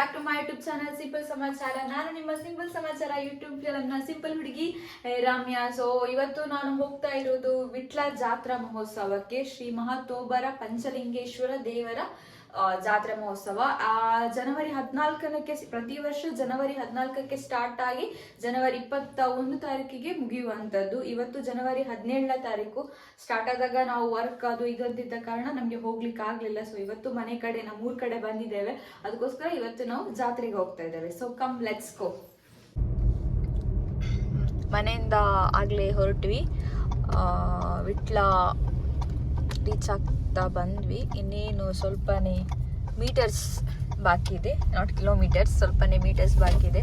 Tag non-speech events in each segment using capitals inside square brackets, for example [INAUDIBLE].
Back to my YouTube channel simple ಸಮಾಚಾರ ನಾನು ನಿಮ್ಮ ಸಿಂಪಲ್ ಸಮಾಚಾರ ಯೂಟ್ಯೂಬ್ ಚಾನಲ್ನ ಸಿಂಪಲ್ ಹುಡುಗಿ ರಾಮ್ಯಾ. ಸೊ ಇವತ್ತು ನಾನು ಹೋಗ್ತಾ ಇರೋದು ವಿಟ್ಲ ಜಾತ್ರಾ ಮಹೋತ್ಸವಕ್ಕೆ ಶ್ರೀ ಮಹಾತೋಬರ ಪಂಚಲಿಂಗೇಶ್ವರ ದೇವರ ಜಾತ್ರಾ ಮಹೋತ್ಸವ. ಆ, ಜನವರಿ ಹದಿನಾಲ್ಕನಕ್ಕೆ ಪ್ರತಿ ವರ್ಷ ಜನವರಿ ಹದಿನಾಲ್ಕಕ್ಕೆ ಸ್ಟಾರ್ಟ್ ಆಗಿ ಜನವರಿ ಇಪ್ಪತ್ತ ಒಂದು ತಾರೀಕಿಗೆ ಮುಗಿಯುವಂಥದ್ದು. ಇವತ್ತು ಜನವರಿ ಹದಿನೇಳನೇ ತಾರೀಕು. ಸ್ಟಾರ್ಟ್ ಆದಾಗ ನಾವು ವರ್ಕ್ ಅದು ಇದಂತಿದ್ದ ಕಾರಣ ನಮಗೆ ಹೋಗ್ಲಿಕ್ಕೆ ಆಗಲಿಲ್ಲ. ಸೊ ಇವತ್ತು ಮನೆ ಕಡೆ, ನಮ್ಮ ಊರ್ ಕಡೆ ಬಂದಿದ್ದೇವೆ. ಅದಕ್ಕೋಸ್ಕರ ಇವತ್ತು ನಾವು ಜಾತ್ರೆಗೆ ಹೋಗ್ತಾ ಇದ್ದೇವೆ. ಸೊ ಕಮ್ ಲೆಟ್ಸ್ ಗೋ ಮನೆಯಿಂದ ಆಗಲೇ ಹೊರಟ್ವಿ. ವಿಟ್ಲ ರೀಚ್ ಆಗ್ತಾ ಬಂದ್ವಿ. ಇನ್ನೇನು ಸ್ವಲ್ಪನೇ ಮೀಟರ್ಸ್ ಬಾಕಿ ಇದೆ. ನಾಟ್ ಕಿಲೋಮೀಟರ್ಸ್, ಸ್ವಲ್ಪನೇ ಮೀಟರ್ಸ್ ಬಾಕಿ ಇದೆ.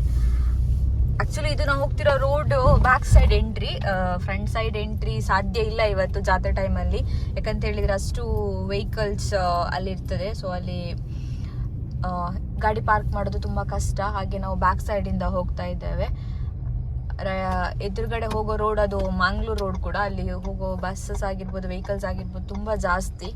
ಆಕ್ಚುಲಿ ಇದು ನಾವು ಹೋಗ್ತಿರೋ road back side entry front side entry ಸಾಧ್ಯ ಇಲ್ಲ ಇವತ್ತು ಜಾತ್ರೆ ಟೈಮಲ್ಲಿ ಯಾಕಂತ ಹೇಳಿದ್ರೆ ಅಷ್ಟು ವೆಹಿಕಲ್ಸ್ ಅಲ್ಲಿ ಇರ್ತದೆ ಸೊ ಅಲ್ಲಿ ಗಾಡಿ ಪಾರ್ಕ್ ಮಾಡೋದು ತುಂಬ ಕಷ್ಟ. ಹಾಗೆ ನಾವು ಬ್ಯಾಕ್ ಸೈಡಿಂದ ಹೋಗ್ತಾ ಇದ್ದೇವೆ. ಎದುರುಗಡೆ ಹೋಗೋ ರೋಡ್ ಅದು ಮಂಗ್ಳೂರ್ ರೋಡ್ ಕೂಡ ಅಲ್ಲಿ ಹೋಗೋ ಬಸ್ಸಸ್ ಆಗಿರ್ಬೋದು ವೆಹಿಕಲ್ಸ್ ಆಗಿರ್ಬೋದು ತುಂಬ ಜಾಸ್ತಿ.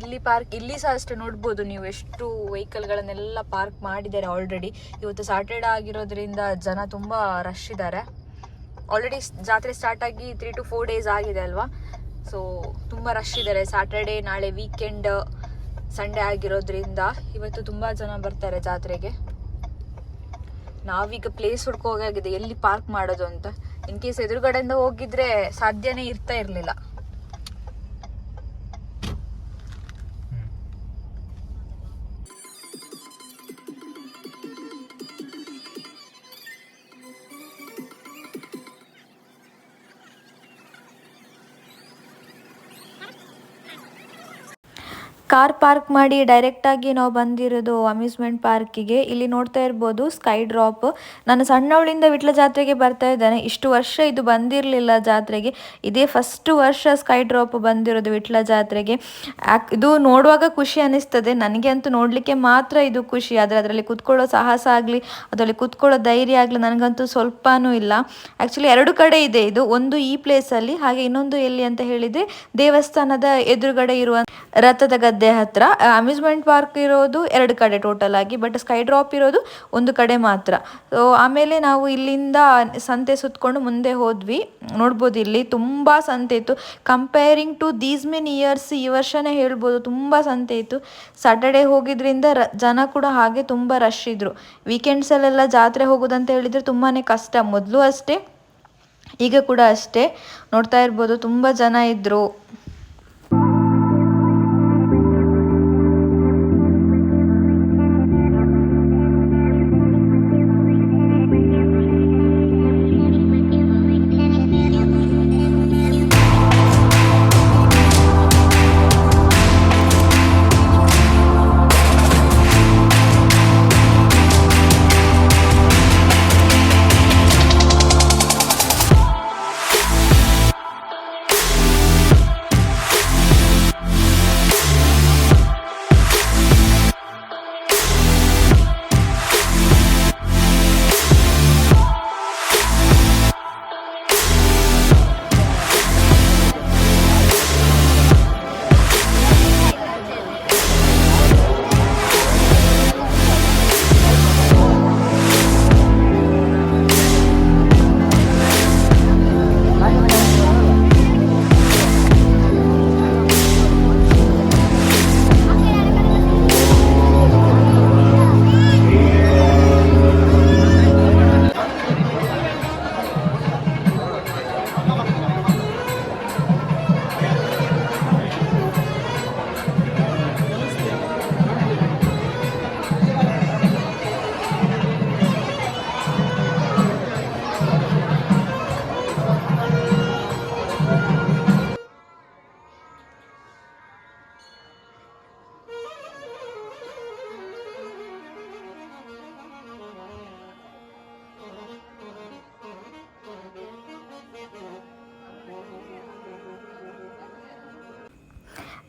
ಇಲ್ಲಿ ಪಾರ್ಕ್ ಇಲ್ಲಿ ಸಹ ಅಷ್ಟೇ ನೋಡ್ಬೋದು ನೀವು ಎಷ್ಟು ವೆಹಿಕಲ್ಗಳನ್ನೆಲ್ಲ ಪಾರ್ಕ್ ಮಾಡಿದ್ದಾರೆ ಆಲ್ರೆಡಿ ಇವತ್ತು ಸಾಟರ್ಡೆ ಆಗಿರೋದ್ರಿಂದ ಜನ ತುಂಬ ರಶ್ ಇದ್ದಾರೆ. ಆಲ್ರೆಡಿ ಜಾತ್ರೆ ಸ್ಟಾರ್ಟ್ ಆಗಿ ತ್ರೀ ಟು ಫೋರ್ ಡೇಸ್ ಆಗಿದೆ ಅಲ್ವಾ? ಸೊ ತುಂಬ ರಶ್ ಇದ್ದಾರೆ. ಸಾಟರ್ಡೆ ನಾಳೆ ವೀಕೆಂಡ್ ಸಂಡೇ ಆಗಿರೋದ್ರಿಂದ ಇವತ್ತು ತುಂಬ ಜನ ಬರ್ತಾರೆ ಜಾತ್ರೆಗೆ. ನಾವೀಗ ಪ್ಲೇಸ್ ಹುಡ್ಕೋಗಾಗಿದೆ ಎಲ್ಲಿ ಪಾರ್ಕ್ ಮಾಡೋದು ಅಂತ. ಇನ್ ಕೇಸ್ ಎದುರುಗಡೆಯಿಂದ ಹೋಗಿದ್ರೆ ಸಾಧ್ಯನೇ ಇರ್ತಾ ಇರಲಿಲ್ಲ. ಕಾರ್ ಪಾರ್ಕ್ ಮಾಡಿ ಡೈರೆಕ್ಟ್ ಆಗಿ ನಾವು ಬಂದಿರೋದು ಅಮ್ಯೂಸ್ಮೆಂಟ್ ಪಾರ್ಕಿಗೆ ಇಲ್ಲಿ ನೋಡ್ತಾ ಇರ್ಬೋದು ಸ್ಕೈ ಡ್ರಾಪ್ ನಾನು ಸಣ್ಣವಳಿಂದ ವಿಟ್ಲ ಜಾತ್ರೆಗೆ ಬರ್ತಾ ಇದ್ದಾನೆ. ಇಷ್ಟು ವರ್ಷ ಇದು ಬಂದಿರಲಿಲ್ಲ ಜಾತ್ರೆಗೆ. ಇದೇ ಫಸ್ಟ್ ವರ್ಷ ಸ್ಕೈ ಡ್ರಾಪ್ ಬಂದಿರೋದು ವಿಟ್ಲ ಜಾತ್ರೆಗೆ. ಇದು ನೋಡುವಾಗ ಖುಷಿ ಅನಿಸ್ತದೆ. ನನಗೆ ಅಂತೂ ನೋಡಲಿಕ್ಕೆ ಮಾತ್ರ ಇದು ಖುಷಿ. ಆದರೆ ಅದರಲ್ಲಿ ಕುತ್ಕೊಳ್ಳೋ ಸಾಹಸ ಆಗಲಿ, ಅದರಲ್ಲಿ ಕುತ್ಕೊಳ್ಳೋ ಧೈರ್ಯ ಆಗಲಿ ನನಗಂತೂ ಸ್ವಲ್ಪನೂ ಇಲ್ಲ. ಆ್ಯಕ್ಚುಲಿ ಎರಡು ಕಡೆ ಇದೆ. ಇದು ಒಂದು ಈ ಪ್ಲೇಸಲ್ಲಿ ಹಾಗೆ ಇನ್ನೊಂದು ಎಲ್ಲಿ ಅಂತ ಹೇಳಿದರೆ ದೇವಸ್ಥಾನದ ಎದುರುಗಡೆ ಇರುವ ರಥದ ಗದ್ದೆ ಹತ್ರ. ಅಮ್ಯೂಸ್ಮೆಂಟ್ ಪಾರ್ಕ್ ಇರೋದು ಎರಡು ಕಡೆ ಟೋಟಲ್ ಆಗಿ ಬಟ್ ಸ್ಕೈ ಡ್ರಾಪ್ ಇರೋದು ಒಂದು ಕಡೆ ಮಾತ್ರ. ಸೊ ಆಮೇಲೆ ನಾವು ಇಲ್ಲಿಂದ ಸಂತೆ ಸುತ್ತಕೊಂಡು ಮುಂದೆ ಹೋದ್ವಿ. ನೋಡ್ಬೋದು ಇಲ್ಲಿ ತುಂಬ ಸಂತೆ ಇತ್ತು. Comparing to these many years ಈ ವರ್ಷನೇ ಹೇಳ್ಬೋದು ತುಂಬ ಸಂತೆ ಇತ್ತು. ಸಾಟರ್ಡೆ ಹೋಗಿದ್ರಿಂದ ರ, ಜನ ಕೂಡ ಹಾಗೆ ತುಂಬ ರಶ್ ಇದ್ರು. ವೀಕೆಂಡ್ಸಲ್ಲೆಲ್ಲ ಜಾತ್ರೆ ಹೋಗೋದಂತ ಹೇಳಿದರೆ ತುಂಬಾ ಕಷ್ಟ. ಮೊದಲು ಅಷ್ಟೇ, ಈಗ ಕೂಡ ಅಷ್ಟೇ. ನೋಡ್ತಾ ಇರ್ಬೋದು, ತುಂಬ ಜನ ಇದ್ದರು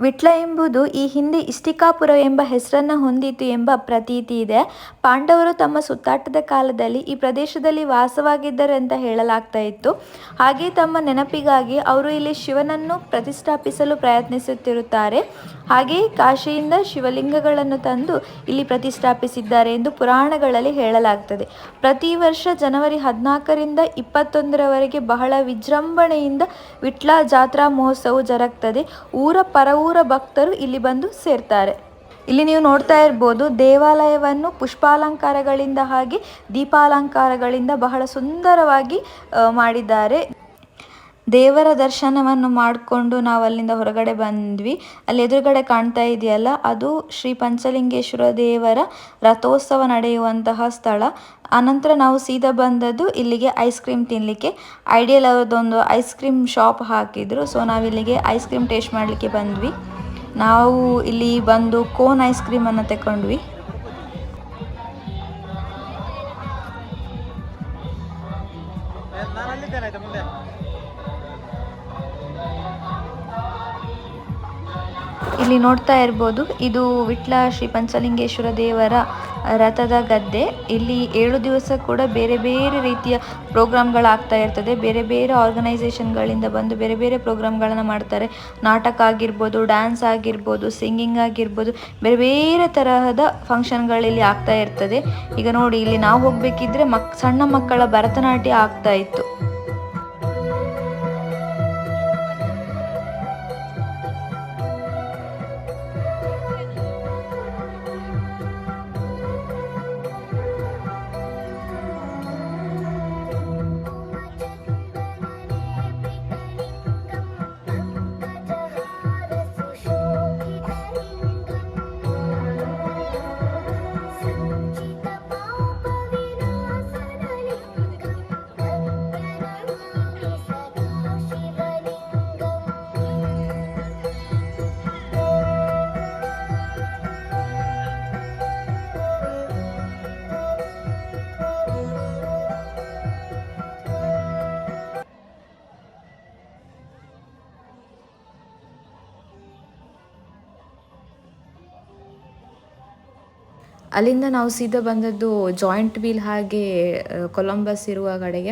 ವಿಟ್ಲ ಎಂಬುದು ಈ ಹಿಂದೆ ಇಷ್ಟಿಕಾಪುರ ಎಂಬ ಹೆಸರನ್ನು ಹೊಂದಿತು ಎಂಬ ಪ್ರತೀತಿ ಇದೆ. ಪಾಂಡವರು ತಮ್ಮ ಸುತ್ತಾಟದ ಕಾಲದಲ್ಲಿ ಈ ಪ್ರದೇಶದಲ್ಲಿ ವಾಸವಾಗಿದ್ದರು ಅಂತ ಹೇಳಲಾಗ್ತಾ ಇತ್ತು. ಹಾಗೆ ತಮ್ಮ ನೆನಪಿಗಾಗಿ ಅವರು ಇಲ್ಲಿ ಶಿವನನ್ನು ಪ್ರತಿಷ್ಠಾಪಿಸಲು ಪ್ರಯತ್ನಿಸುತ್ತಿರುತ್ತಾರೆ. ಹಾಗೆಯೇ ಕಾಶಿಯಿಂದ ಶಿವಲಿಂಗಗಳನ್ನು ತಂದು ಇಲ್ಲಿ ಪ್ರತಿಷ್ಠಾಪಿಸಿದ್ದಾರೆ ಎಂದು ಪುರಾಣಗಳಲ್ಲಿ ಹೇಳಲಾಗ್ತದೆ. ಪ್ರತಿ ವರ್ಷ ಜನವರಿ ಹದಿನಾಲ್ಕರಿಂದ ಇಪ್ಪತ್ತೊಂದರವರೆಗೆ ಬಹಳ ವಿಜೃಂಭಣೆಯಿಂದ ವಿಟ್ಲ ಜಾತ್ರಾ ಮಹೋತ್ಸವ ಜರುಗ್ತದೆ. ಊರ ಪರವೂರ ಭಕ್ತರು ಇಲ್ಲಿ ಬಂದು ಸೇರ್ತಾರೆ. ಇಲ್ಲಿ ನೀವು ನೋಡ್ತಾ ಇರ್ಬೋದು, ದೇವಾಲಯವನ್ನು ಪುಷ್ಪಾಲಂಕಾರಗಳಿಂದ ಹಾಗೆ ದೀಪಾಲಂಕಾರಗಳಿಂದ ಬಹಳ ಸುಂದರವಾಗಿ ಮಾಡಿದ್ದಾರೆ. ದೇವರ ದರ್ಶನವನ್ನು ಮಾಡಿಕೊಂಡು ನಾವು ಅಲ್ಲಿಂದ ಹೊರಗಡೆ ಬಂದ್ವಿ. ಅಲ್ಲಿ ಎದುರುಗಡೆ ಕಾಣ್ತಾ ಇದೆಯಲ್ಲ, ಅದು ಶ್ರೀ ಪಂಚಲಿಂಗೇಶ್ವರ ದೇವರ ರಥೋತ್ಸವ ನಡೆಯುವಂತಹ ಸ್ಥಳ. ಆನಂತರ ನಾವು ಸೀದಾ ಬಂದದ್ದು ಇಲ್ಲಿಗೆ ಐಸ್ ಕ್ರೀಮ್ ತಿನ್ನಲಿಕ್ಕೆ ಐಡಿಯಲ್ ಅವರದೊಂದು ಐಸ್ ಕ್ರೀಮ್ ಶಾಪ್ ಹಾಕಿದ್ರು, ಸೊ ನಾವಿಲ್ಲಿಗೆ ಐಸ್ ಕ್ರೀಮ್ ಟೇಸ್ಟ್ ಮಾಡಲಿಕ್ಕೆ ಬಂದ್ವಿ. ನಾವು ಇಲ್ಲಿ ಬಂದು ಕೋನ್ ಐಸ್ ಕ್ರೀಮನ್ನು ತಗೊಂಡ್ವಿ ಮುಂದೆ? ಇಲ್ಲಿ ನೋಡ್ತಾ ಇರ್ಬೋದು, ಇದು ವಿಟ್ಲ ಶ್ರೀ ಪಂಚಲಿಂಗೇಶ್ವರ ದೇವರ ರಥದ ಗದ್ದೆ. ಇಲ್ಲಿ ಏಳು ದಿವಸ ಕೂಡ ಬೇರೆ ಬೇರೆ ರೀತಿಯ ಪ್ರೋಗ್ರಾಮ್ಗಳಾಗ್ತಾ ಇರ್ತದೆ. ಬೇರೆ ಬೇರೆ ಆರ್ಗನೈಸೇಷನ್ಗಳಿಂದ ಬಂದು ಬೇರೆ ಬೇರೆ ಪ್ರೋಗ್ರಾಮ್ಗಳನ್ನು ಮಾಡ್ತಾರೆ. ನಾಟಕ ಆಗಿರ್ಬೋದು, ಡ್ಯಾನ್ಸ್ ಆಗಿರ್ಬೋದು, ಸಿಂಗಿಂಗ್ ಆಗಿರ್ಬೋದು, ಬೇರೆ ಬೇರೆ ತರಹದ ಫಂಕ್ಷನ್ಗಳಿಲ್ಲಿ ಆಗ್ತಾ ಇರ್ತದೆ. ಈಗ ನೋಡಿ, ಇಲ್ಲಿ ನಾವು ಹೋಗಬೇಕಿದ್ರೆ ಮಕ್, ಸಣ್ಣ ಮಕ್ಕಳ ಭರತನಾಟ್ಯ ಆಗ್ತಾ ಇತ್ತು. ಅಲ್ಲಿಂದ ನಾವು ಸೀದಾ ಬಂದದ್ದು ಜಾಯಿಂಟ್ ವೀಲ್ ಹಾಗೆ ಕೊಲಂಬಸ್ ಇರುವ ಕಡೆಗೆ.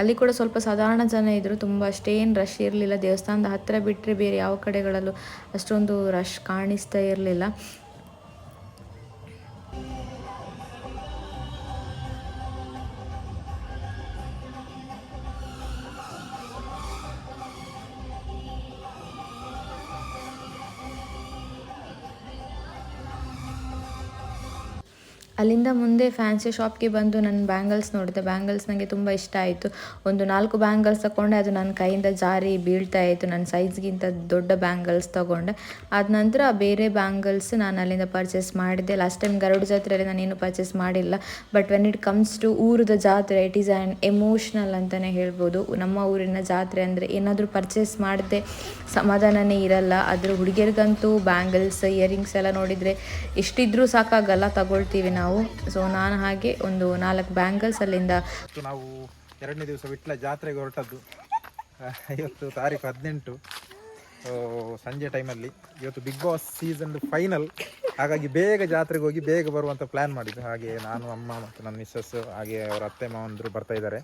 ಅಲ್ಲಿ ಕೂಡ ಸ್ವಲ್ಪ ಸಾಧಾರಣ ಜನ ಇದ್ದರು ತುಂಬ ಅಷ್ಟೇನು ರಶ್ ಇರಲಿಲ್ಲ. ದೇವಸ್ಥಾನದ ಹತ್ತಿರ ಬಿಟ್ಟರೆ ಬೇರೆ ಯಾವ ಕಡೆಗಳಲ್ಲೂ ಅಷ್ಟೊಂದು ರಶ್ ಕಾಣಿಸ್ತಾ ಇರಲಿಲ್ಲ. ಅಲ್ಲಿಂದ ಮುಂದೆ ಫ್ಯಾನ್ಸಿ ಶಾಪ್ಗೆ ಬಂದು ನಾನು ಬ್ಯಾಂಗಲ್ಸ್ ನೋಡಿದೆ. ಬ್ಯಾಂಗಲ್ಸ್ ನನಗೆ ತುಂಬ ಇಷ್ಟ ಆಯಿತು. ಒಂದು ನಾಲ್ಕು ಬ್ಯಾಂಗಲ್ಸ್ ತಗೊಂಡೆ ಅದು ನನ್ನ ಕೈಯಿಂದ ಜಾರಿ ಬೀಳ್ತಾ ಇತ್ತು. ನನ್ನ ಸೈಜ್ಗಿಂತ ದೊಡ್ಡ ಬ್ಯಾಂಗಲ್ಸ್ ತಗೊಂಡೆ. ಆದ ನಂತರ ಬೇರೆ ಬ್ಯಾಂಗಲ್ಸ್ ನಾನು ಅಲ್ಲಿಂದ ಪರ್ಚೇಸ್ ಮಾಡಿದ್ದೆ. ಲಾಸ್ಟ್ ಟೈಮ್ ಗರುಡ ಜಾತ್ರೆಯಲ್ಲಿ ನಾನೇನು ಪರ್ಚೇಸ್ ಮಾಡಿಲ್ಲ. But when it comes to ಊರದ ಜಾತ್ರೆ ಇಟ್ ಈಸ್ ಆ್ಯನ್ ಎಮೋಷ್ನಲ್ ಅಂತಲೇ ಹೇಳ್ಬೋದು. ನಮ್ಮ ಊರಿನ ಜಾತ್ರೆ ಅಂದರೆ ಏನಾದರೂ ಪರ್ಚೇಸ್ ಮಾಡದೆ, ಸಮಾಧಾನನೇ ಇರಲ್ಲ. ಅದ್ರ ಹುಡುಗಿಯರಿಗಂತೂ ಬ್ಯಾಂಗಲ್ಸ್ ಇಯರಿಂಗ್ಸ್ ಎಲ್ಲ ನೋಡಿದರೆ ಎಷ್ಟಿದ್ರೂ ಸಾಕಾಗಲ್ಲ. ತಗೊಳ್ತೀವಿ ನಾವು. ಸೊ ನಾನು ಹಾಗೆ ಒಂದು ನಾಲ್ಕು ಬ್ಯಾಂಗಲ್ಸ್ ಅಲ್ಲಿಂದ ನಾವು ಎರಡನೇ ದಿವಸ ವಿಟ್ಲ ಜಾತ್ರೆಗೆ ಹೊರಟದ್ದು. ಇವತ್ತು ತಾರೀಕು ಹದಿನೆಂಟು. ಸಂಜೆ ಟೈಮಲ್ಲಿ ಇವತ್ತು ಬಿಗ್ ಬಾಸ್ ಸೀಸನ್ ಫೈನಲ್ ಹಾಗಾಗಿ ಬೇಗ ಜಾತ್ರೆಗೆ ಹೋಗಿ ಬೇಗ ಬರುವಂತ ಪ್ಲಾನ್ ಮಾಡಿದ್ದು. ಹಾಗೆ ನಾನು, ಅಮ್ಮ ಮತ್ತು ನನ್ನ ಮಿಸ್ಸಸ್ ಹಾಗೆ ಅವರ ಅತ್ತೆ ಮಾವಂದರು ಬರ್ತಾ ಇದ್ದಾರೆ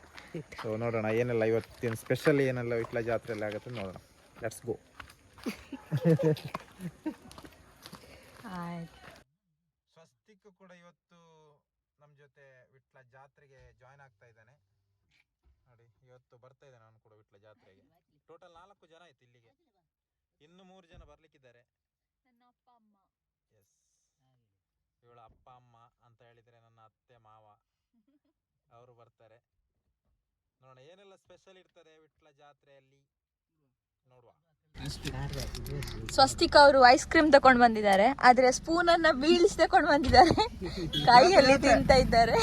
ಸೊ ನೋಡೋಣ ಏನೆಲ್ಲ ಇವತ್ತಿನ ಸ್ಪೆಷಲ್ ಏನೆಲ್ಲ ವಿಟ್ಲ ಜಾತ್ರೆಯಲ್ಲಿ ಆಗುತ್ತೆ ನೋಡೋಣ. ಲೆಟ್ಸ್ ಗೋ [LAUGHS] ಸ್ವಸ್ತಿಕ್ ಕೂಡ ಇವತ್ತು ನಮ್ಮ ಜೊತೆ ವಿಟ್ಲ ಜಾತ್ರೆಗೆ ಜಾಯ್ನ್ ಆಗ್ತಾ ಇದ್ದಾನೆ. ನೋಡಿ ಇವತ್ತು ಬರ್ತಾ ಇದ್ದಾನೆ ನಾನು ಕೂಡ ವಿಟ್ಲ ಜಾತ್ರೆಗೆ. ಟೋಟಲ್ ನಾಲ್ಕು ಜನ ಆಯ್ತು ಇಲ್ಲಿಗೆ. ಇನ್ನು ಮೂರು ಜನ ಬರ್ಲಿಕ್ಕಿದ್ದಾರೆ. ಎಸ್ ಇವಳ ಅಪ್ಪ ಅಮ್ಮ ಅಂತ ಹೇಳಿದ್ರೆ ನನ್ನ ಅತ್ತೆ ಮಾವ [LAUGHS] ಅವರು ಬರ್ತಾರೆ. ನೋಡೋಣ ಏನೆಲ್ಲ ಸ್ಪೆಷಲ್ ಇರ್ತದೆ ವಿಟ್ಲ ಜಾತ್ರೆಯಲ್ಲಿ? ನೋಡುವ. ಸ್ವಸ್ತಿಕ್ ಅವರು ಐಸ್ ಕ್ರೀಮ್ ತಗೊಂಡು ಬಂದಿದ್ದಾರೆ ಆದ್ರೆ ಸ್ಪೂನ್ ಅನ್ನ ಬೀಳ್ಸ್ ತಗೊಂಡು ಬಂದಿದ್ದಾರೆ. [LAUGHS] ಕೈಯಲ್ಲಿ ತಿಂತ ಇದ್ದಾರೆ.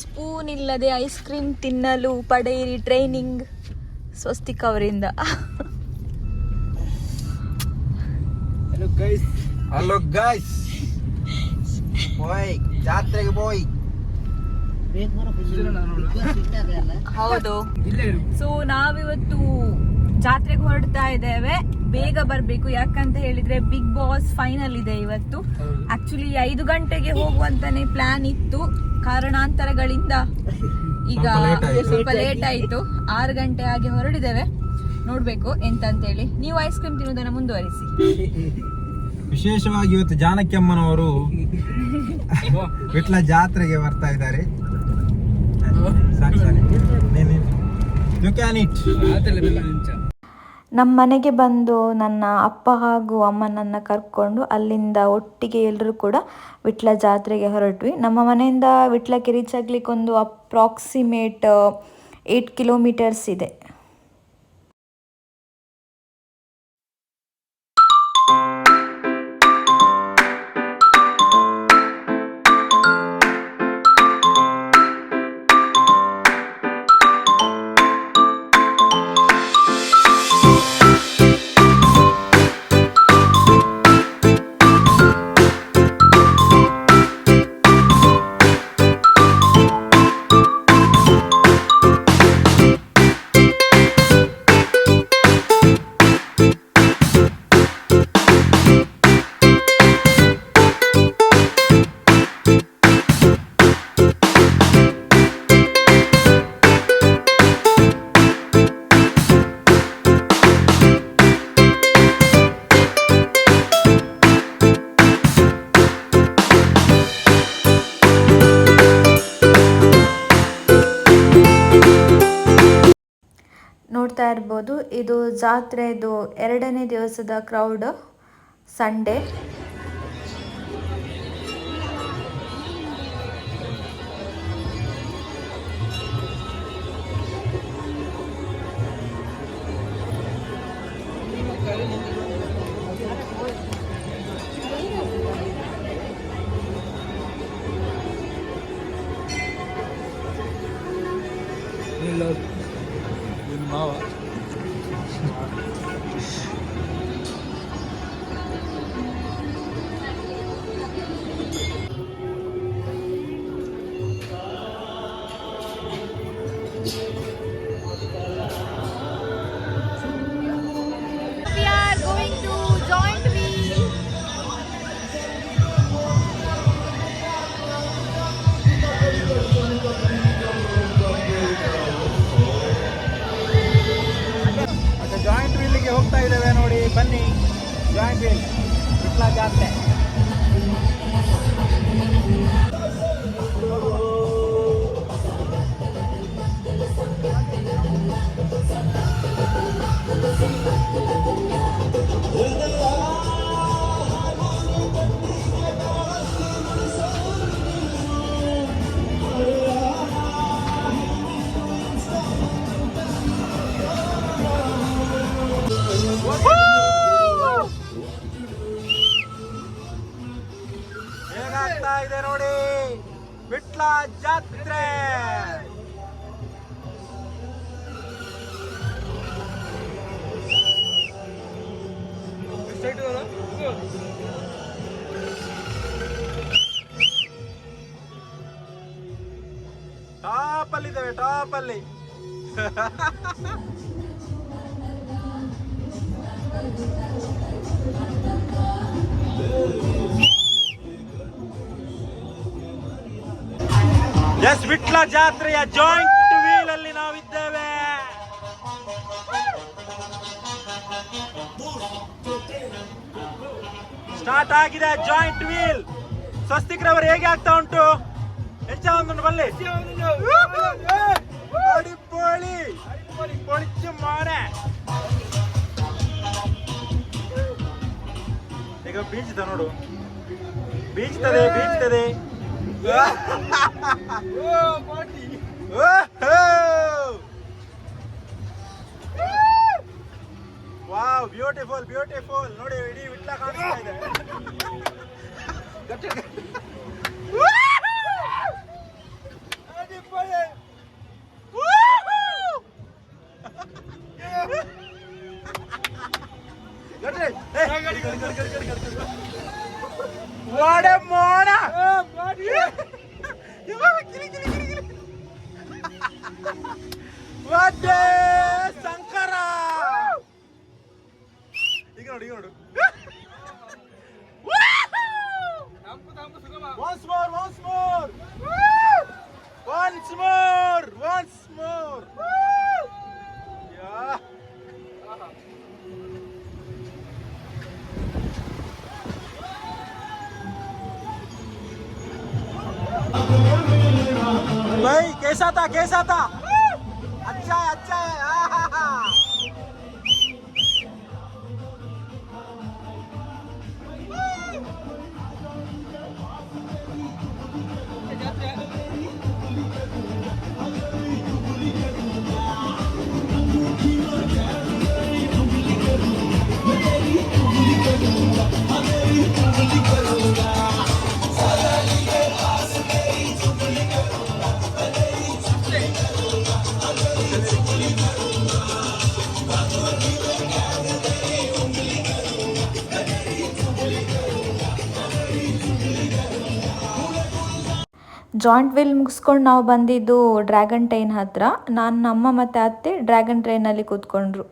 ಸ್ಪೂನ್ ಇಲ್ಲದೆ ಐಸ್ ಕ್ರೀಮ್ ತಿನ್ನಲು ಪಡೆಯಿರಿ ಟ್ರೈನಿಂಗ್ ಸ್ವಸ್ತಿಕ್ ಅವರಿಂದ. Hello guys hello guys bye ಜಾತ್ರೆಗೆ ಬಾಯ್ ಹೌದು. ಸೊ ನಾವಿವತ್ತು ಜಾತ್ರೆಗೆ ಹೊರಡ್ತಾ ಇದ್ದೇವೆ. ಬೇಗ ಬರ್ಬೇಕು. ಯಾಕಂತ ಹೇಳಿದ್ರೆ ಬಿಗ್ ಬಾಸ್ ಫೈನಲ್ ಇದೆ ಇವತ್ತು. ಆಕ್ಚುಲಿ ಐದು ಗಂಟೆಗೆ ಹೋಗುವಂತಾನೆ ಪ್ಲಾನ್ ಇತ್ತು. ಕಾರಣಾಂತರಗಳಿಂದ ಈಗ ಸ್ವಲ್ಪ ಲೇಟ್ ಆಯ್ತು. ಆರು ಗಂಟೆ ಹಾಗೆ ಹೊರಡಿದ್ದೇವೆ. ನೋಡ್ಬೇಕು ಎಂತ ಅಂತೇಳಿ ನೀವು ಐಸ್ ಕ್ರೀಮ್ ತಿನ್ನೋದನ್ನ ಮುಂದುವರಿಸಿ. ವಿಶೇಷವಾಗಿ ಇವತ್ತು ಜಾನಕಿಯಮ್ಮನವರು [LAUGHS] ವಿಟ್ಲ ಜಾತ್ರೆಗೆ ಬರ್ತಾ ಇದ್ದಾರೆ. ಯು ಕ್ಯಾನ್ ಇಟ್ ನಮ್ಮ ಮನೆಗೆ ಬಂದು ನನ್ನ ಅಪ್ಪ ಹಾಗೂ ಅಮ್ಮನನ್ನು ಕರ್ಕೊಂಡು ಅಲ್ಲಿಂದ ಒಟ್ಟಿಗೆ ಎಲ್ಲರೂ ಕೂಡ ವಿಟ್ಲ ಜಾತ್ರೆಗೆ ಹೊರಟ್ವಿ. ನಮ್ಮ ಮನೆಯಿಂದ ವಿಟ್ಲಕ್ಕೆ ರೀಚ್ ಆಗ್ಲಿಕ್ಕೆ ಒಂದು ಅಪ್ರಾಕ್ಸಿಮೇಟ್ ಏಯ್ಟ್ ಕಿಲೋಮೀಟರ್ಸ್ ಇದೆ. ಇರ್ಬೋದು. ಇದು ಜಾತ್ರೆದು ಎರಡನೇ ದಿವಸದ ಕ್ರೌಡ್ ಸಂಡೇ ಅಲ್ಲಿ ಎಸ್, ವಿಟ್ಲ ಜಾತ್ರೆಯ ಜಾಯಿಂಟ್ ವೀಲ್ ಅಲ್ಲಿ ನಾವಿದ್ದೇವೆ. ಸ್ಟಾರ್ಟ್ ಆಗಿದೆ ಜಾಯಿಂಟ್ ವೀಲ್ ಸ್ವಸ್ತಿಕ್ರವರು ಹೇಗೆ ಆಗ್ತಾ ಉಂಟು? ಹೆಚ್ಚ ಒಂದು ಬಲ್ಲಿ ಅಡಿಪೋಳಿ പൊളിച്ച് മോനെ ಈಗ ಬೀಚ್ತ ನೋಡು ಬೀಚ್ತದೆ ಬೀಚ್ತದೆ ವಾವ್ ಬ್ಯೂಟಿಫುಲ್ ಬ್ಯೂಟಿಫುಲ್ ನೋಡಿ ಇಡೀ ವಿಟ್ಲ ಕಾಣಿಸ್ತಾ ಇದೆ മോനെ What day? ಜಾಯಿಂಟ್ ವೀಲ್ ಮುಗಿಸ್ಕೊಂಡು ನಾವು ಬಂದಿದ್ದು ಡ್ರ್ಯಾಗನ್ ಟ್ರೈನ್ ಹತ್ತಿರ ನಾನು ನಮ್ಮ ಮತ್ತು ಅತ್ತೆ ಡ್ರ್ಯಾಗನ್ ಟ್ರೈನಲ್ಲಿ ಕೂತ್ಕೊಂಡ್ರು.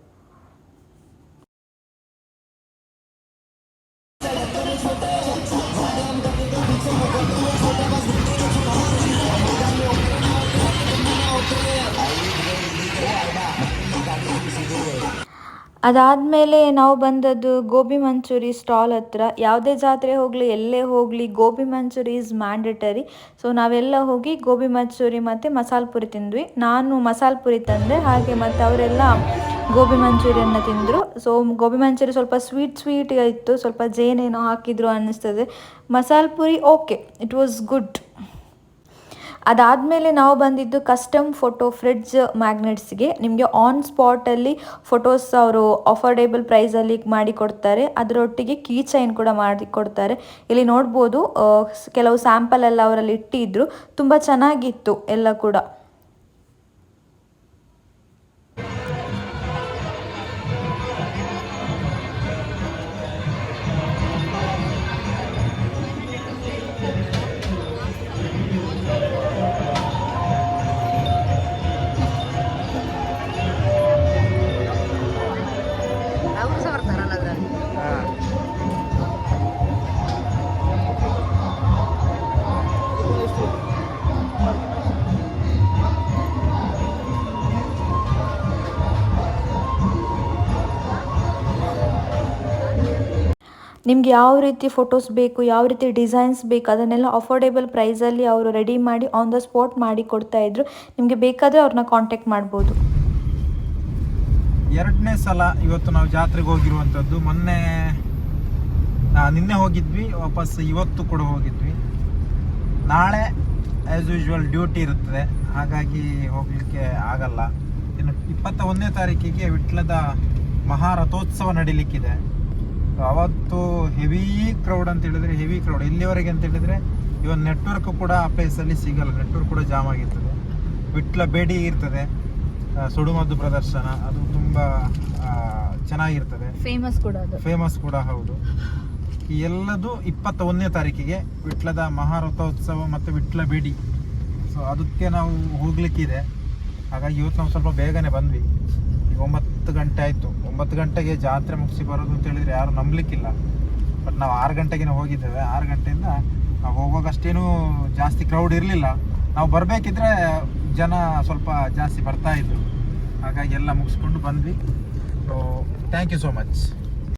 ಅದಾದಮೇಲೆ ನಾವು ಬಂದದ್ದು ಗೋಬಿ ಮಂಚೂರಿ ಸ್ಟಾಲ್ ಹತ್ರ. ಯಾವುದೇ ಜಾತ್ರೆ ಹೋಗಲಿ, ಎಲ್ಲೇ ಹೋಗಲಿ, gobi manchuri is mandatory so ನಾವೆಲ್ಲ ಹೋಗಿ ಗೋಬಿ ಮಂಚೂರಿ ಮತ್ತು ಮಸಾಲೆ ಪುರಿ ತಿಂದ್ವಿ. ನಾನು ಮಸಾಲೆ ಪುರಿ ತಂದೆ, ಹಾಗೆ ಮತ್ತು ಅವರೆಲ್ಲ ಗೋಬಿ ಮಂಚೂರಿಯನ್ನು ತಿಂದರು. ಸೊ ಗೋಬಿ ಮಂಚೂರಿ ಸ್ವಲ್ಪ ಸ್ವೀಟ್ ಸ್ವೀಟ್ ಇತ್ತು. ಸ್ವಲ್ಪ ಜೇನೇನೋ ಹಾಕಿದ್ರು ಅನ್ನಿಸ್ತದೆ. Masala puri okay it was good ಅದಾದಮೇಲೆ ನಾವು ಬಂದಿದ್ದು ಕಸ್ಟಮ್ ಫೋಟೋ ಫ್ರಿಡ್ಜ್ ಮ್ಯಾಗ್ನೆಟ್ಸ್ಗೆ ನಿಮಗೆ ಆನ್ ಸ್ಪಾಟಲ್ಲಿ ಫೋಟೋಸ್ ಅವರು ಅಫೋರ್ಡೇಬಲ್ ಪ್ರೈಸಲ್ಲಿ ಮಾಡಿ ಕೊಡ್ತಾರೆ. ಅದರೊಟ್ಟಿಗೆ ಕೀ ಚೈನ್ ಕೂಡ ಮಾಡಿ ಕೊಡ್ತಾರೆ. ಇಲ್ಲಿ ನೋಡ್ಬೋದು ಕೆಲವು ಸ್ಯಾಂಪಲ್ ಎಲ್ಲ ಅವರಲ್ಲಿ ಇಟ್ಟಿದ್ರು. ತುಂಬ ಚೆನ್ನಾಗಿತ್ತು ಎಲ್ಲ ಕೂಡ. ನಿಮ್ಗೆ ಯಾವ ರೀತಿ ಫೋಟೋಸ್ ಬೇಕು, ಯಾವ ರೀತಿ ಡಿಸೈನ್ಸ್ ಬೇಕು, ಅದನ್ನೆಲ್ಲ ಅಫೋರ್ಡೇಬಲ್ ಪ್ರೈಸಲ್ಲಿ ಅವರು ರೆಡಿ ಮಾಡಿ ಆನ್ ದ ಸ್ಪಾಟ್ ಮಾಡಿ ಕೊಡ್ತಾ ಇದ್ರು. ನಿಮಗೆ ಬೇಕಾದರೆ ಅವ್ರನ್ನ ಕಾಂಟ್ಯಾಕ್ಟ್ ಮಾಡ್ಬೋದು. ಎರಡನೇ ಸಲ ಇವತ್ತು ನಾವು ಜಾತ್ರೆಗೆ ಹೋಗಿರುವಂಥದ್ದು, ಮೊನ್ನೆ ನಿನ್ನೆ ಹೋಗಿದ್ವಿ, ವಾಪಸ್ ಇವತ್ತು ಕೂಡ ಹೋಗಿದ್ವಿ. ನಾಳೆ ಆ್ಯಸ್ ಯೂಶ್ವಲ್ ಡ್ಯೂಟಿ ಇರುತ್ತದೆ. ಹಾಗಾಗಿ ಹೋಗಲಿಕ್ಕೆ ಆಗಲ್ಲ. ಇನ್ನು ಇಪ್ಪತ್ತ ಒಂದನೇ ತಾರೀಕಿಗೆ ವಿಟ್ಲದ ಮಹಾರಥೋತ್ಸವ ನಡೀಲಿಕ್ಕಿದೆ. ಅವತ್ತು ಹೆವಿ ಕ್ರೌಡ್ ಅಂತ ಹೇಳಿದ್ರೆ ಹೆವಿ ಕ್ರೌಡ್ ಇಲ್ಲಿವರೆಗೆ ಅಂತ ಹೇಳಿದ್ರೆ ಇವನ್ ನೆಟ್ವರ್ಕ್ ಕೂಡ ಆ ಪ್ಲೇಸಲ್ಲಿ ಸಿಗಲ್ಲ. ನೆಟ್ವರ್ಕ್ ಕೂಡ ಜಾಮ್ ಆಗಿರ್ತದೆ. ವಿಟ್ಲ ಬೇಡಿ ಇರ್ತದೆ. ಸುಡುಮದ್ದು ಪ್ರದರ್ಶನ ಅದು ತುಂಬ ಚೆನ್ನಾಗಿರ್ತದೆ. ಫೇಮಸ್ ಕೂಡ ಅದು. ಫೇಮಸ್ ಕೂಡ ಹೌದು. ಈ ಎಲ್ಲದು ಇಪ್ಪತ್ತ ಒಂದನೇ ತಾರೀಕಿಗೆ ವಿಟ್ಲದ ಮಹಾರಥೋತ್ಸವ ಮತ್ತು ವಿಟ್ಲ ಬೇಡಿ. ಸೊ ಅದಕ್ಕೆ ನಾವು ಹೋಗ್ಲಿಕ್ಕಿದೆ. ಹಾಗಾಗಿ ಇವತ್ತು ನಾವು ಸ್ವಲ್ಪ ಬೇಗನೆ ಬಂದ್ವಿ. ಈಗ ಒಂಬತ್ತು ಗಂಟೆ ಆಯಿತು. ಒಂಬತ್ತು ಗಂಟೆಗೆ ಜಾತ್ರೆ ಮುಗಿಸಿ ಬರೋದು ಅಂತ ಹೇಳಿದ್ರೆ ಯಾರು ನಂಬಲಿಕ್ಕಿಲ್ಲ. ಬಟ್ ನಾವು ಆರು ಗಂಟೆಗೆ ಹೋಗಿದ್ದೇವೆ. ಆರು ಗಂಟೆಯಿಂದ ನಾವು ಹೋಗುವಾಗ ಅಷ್ಟೇನು ಜಾಸ್ತಿ ಕ್ರೌಡ್ ಇರಲಿಲ್ಲ. ನಾವು ಬರಬೇಕಿದ್ರೆ ಜನ ಸ್ವಲ್ಪ ಜಾಸ್ತಿ ಬರ್ತಾ ಇದ್ರು. ಹಾಗಾಗಿ ಎಲ್ಲ ಮುಗಿಸ್ಕೊಂಡು ಬಂದ್ವಿ. So thank you so much